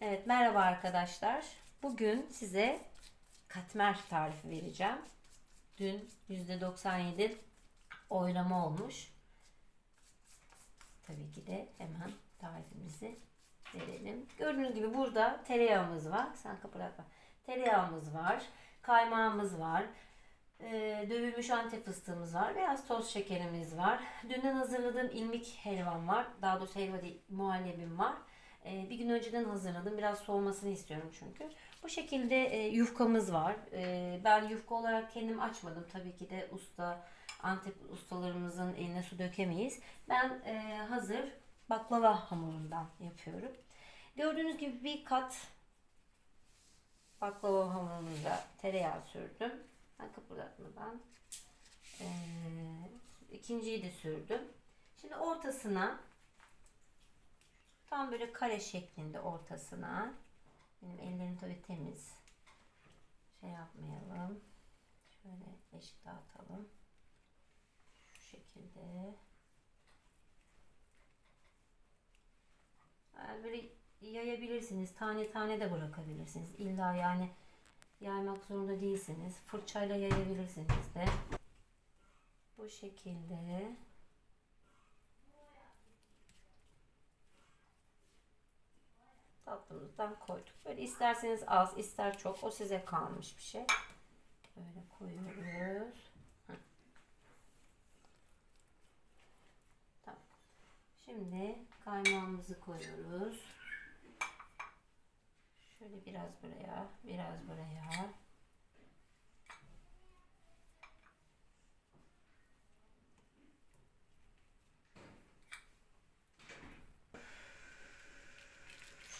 Evet merhaba arkadaşlar. Bugün size katmer tarifi vereceğim. Dün %97 oylama olmuş. Tabii ki de hemen tarifimizi verelim. Gördüğünüz gibi burada tereyağımız var. Sen kapatma. Tereyağımız var. Kaymağımız var. Ee, dövülmüş antep fıstığımız var. Biraz toz şekerimiz var. Dünden hazırladığım ilmik helvam var. Daha doğrusu helva değil, muhallebim var. Ee, bir gün önceden hazırladım. Biraz soğumasını istiyorum çünkü. Bu şekilde e, yufkamız var. Ee, ben yufka olarak kendim açmadım. Tabii ki de usta, Antep ustalarımızın eline su dökemeyiz. Ben e, hazır baklava hamurundan yapıyorum. Gördüğünüz gibi bir kat baklava hamurumuza tereyağı sürdüm. Ben kıpırdatmadan. Ee, ikinciyi de sürdüm. Şimdi ortasına tam böyle kare şeklinde ortasına benim ellerim tabii temiz. Şey yapmayalım. Şöyle eşit dağıtalım. Şu şekilde. Yani böyle yayabilirsiniz. Tane tane de bırakabilirsiniz. İlla yani yaymak zorunda değilsiniz. Fırçayla yayabilirsiniz de. Bu şekilde. Tatlımızdan koyduk. Böyle isterseniz az, ister çok. O size kalmış bir şey. Böyle koyuyoruz. Tamam. Şimdi kaymağımızı koyuyoruz. Şöyle biraz buraya, biraz buraya.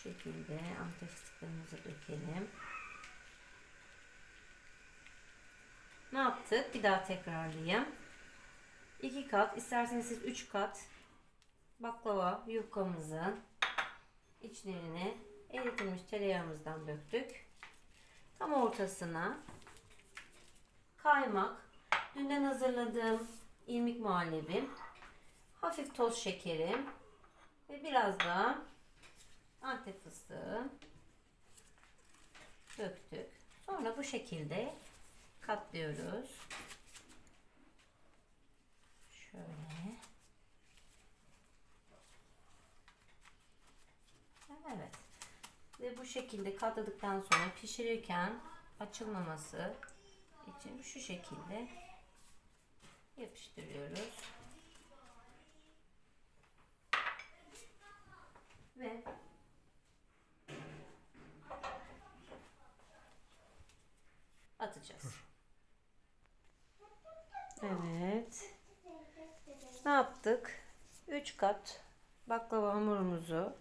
Şekilde fıstıklarımızı dökelim. Ne yaptık? Bir daha tekrarlayayım. 2 kat, isterseniz siz 3 kat baklava yufkamızın içlerine eritilmiş tereyağımızdan döktük. Tam ortasına kaymak, dünden hazırladığım ilmik muhallebim, hafif toz şekerim ve biraz da antep fıstığı döktük. Sonra bu şekilde katlıyoruz. Şöyle. Evet. Ve bu şekilde katladıktan sonra pişirirken açılmaması için şu şekilde yapıştırıyoruz. Ve atacağız. Evet. Ne yaptık? 3 kat baklava hamurumuzu